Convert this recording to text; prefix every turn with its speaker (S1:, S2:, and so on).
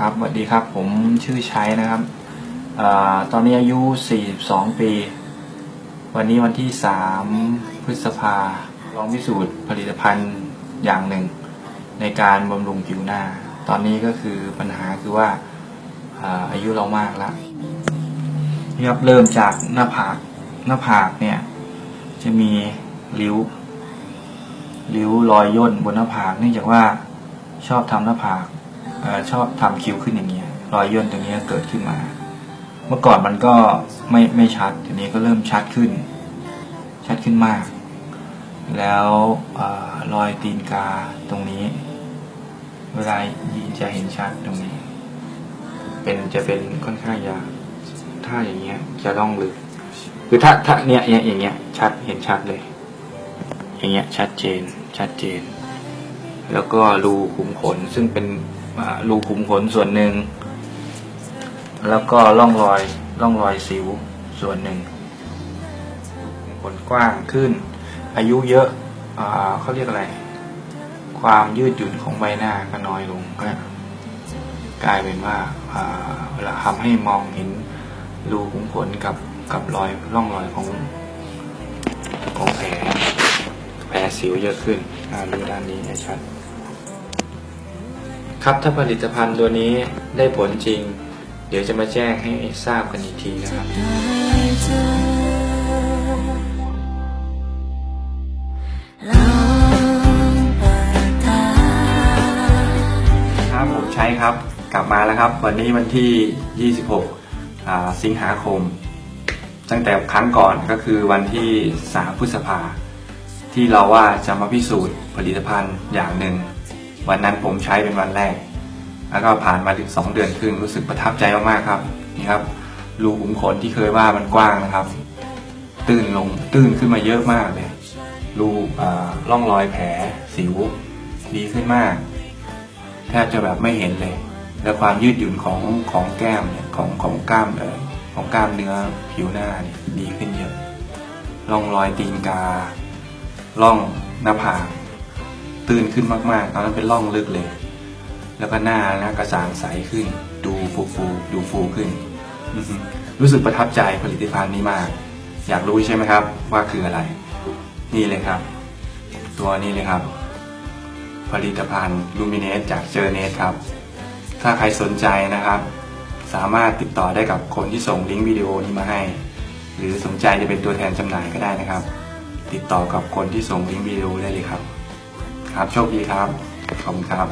S1: ครับสวัสดีครับ ผมชื่อชัยนะครับอตอนนี้อายุ 42 ปี วันนี้วันที่ 3 พฤษภาลองพิสูจน์ผลิตภัณฑ์อย่างหนึ่ง ในการบำรุงผิวหน้า ตอนนี้ก็คือปัญหาคือว่าอาอายุเรามากแล้วนี่ครับเริ่มจากหน้าผาก หน้าผากเนี่ย จะมีริ้ว ริ้วรอยย่นบนหน้าผากเนื่องจากว่าชอบทำหน้าผาก อชอบทำคิ้วขึ้นอย่างเงี้ยรอยย่นตรงนี้เกิดขึ้นมา เมื่อก่อนมันก็ไม่ไม่ชัดทีนี้ก็เริ่มชัดขึ้น ชัดขึ้นมาก แล้วอรอยตีนกาตรงนี้ เวลายีจะเห็นชัดตรงนี้ เป็นจะเป็นค่อนข้างยาวถ้าอย่างเงี้ย จะต้องลึกคือถ้าถ้าเนี้ยเนี้ยอย่างเงี้ยชัดเห็นชัดเลย อย่างเงี้ยชัดเจนชัดเจน แล้วก็รูขุมขนซึ่งเป็น รูขุมขนส่วนหนึ่ง แล้วก็ร่องรอยร่องรอยสิวส่วนหนึ่งขนกว้างขึ้น อายุเยอะอเขาเรียกอะไร ความยืดหยุ่นของใบหน้าก็น้อยลงก็กลายเป็นว่าเวลาทำให้มองเห็นรูขุมขนกับกับรอยร่องรอยของของแผลแผลสิวเยอะขึ้นดูด้านนี้ให้ชัด ครับถ้าผลิตภัณฑ์ตัวนี้ได้ผลจริง เดี๋ยวจะมาแจ้งให้ทราบกันอีกทีนะครับ ครับผมใช้ครับ กลับมาแล้วครับ วันนี้วันที่ 26อ่าสิงหาคม ตั้งแต่ครั้งก่อนก็คือวันที่ 3 พฤษภา ที่เราว่าจะมาพิสูจน์ผลิตภัณฑ์อย่างหนึ่ง วันนั้นผมใช้เป็นวันแรก แล้วก็ผ่านมาถึง 2 เดือนครึ่งรู้สึกประทับใจมากๆครับนี่ครับรูขุมขนที่เคยว่ามันกว้างนะครับ ตื้นลงตื้นขึ้นมาเยอะมากเลยรูอ่าร่องรอยแผลสิวดีขึ้นมากแทบจะแบบไม่เห็นเลย และความยืดหยุ่นของของแก้มเนี่ยของของกล้ามเอ่อของกล้ามเนื้อผิวหน้าดีขึ้นเยอะร่องรอยตีนการ่องหน้าผาก ตื้นขึ้นมากๆ ตอนนั้นเป็นร่องลึกเลย แล้วก็หน้านะกระสางใสขึ้น ดูฟูฟูดูฟูขึ้น รู้สึกประทับใจผลิตภัณฑ์นี้มาก อยากรู้ใช่ไหมครับ ว่าคืออะไร นี่เลยครับ ตัวนี้เลยครับ ผลิตภัณฑ์ลูมิเนสจากเจอเนสครับ ถ้าใครสนใจนะครับ สามารถติดต่อได้กับคนที่ส่งลิงก์วิดีโอนี้มาให้ หรือสนใจจะเป็นตัวแทนจำหน่ายก็ได้นะครับ ติดต่อกับคนที่ส่งลิงก์วิดีโอได้เลยครับ ครับโชคดีครับ ขอบคุณครับ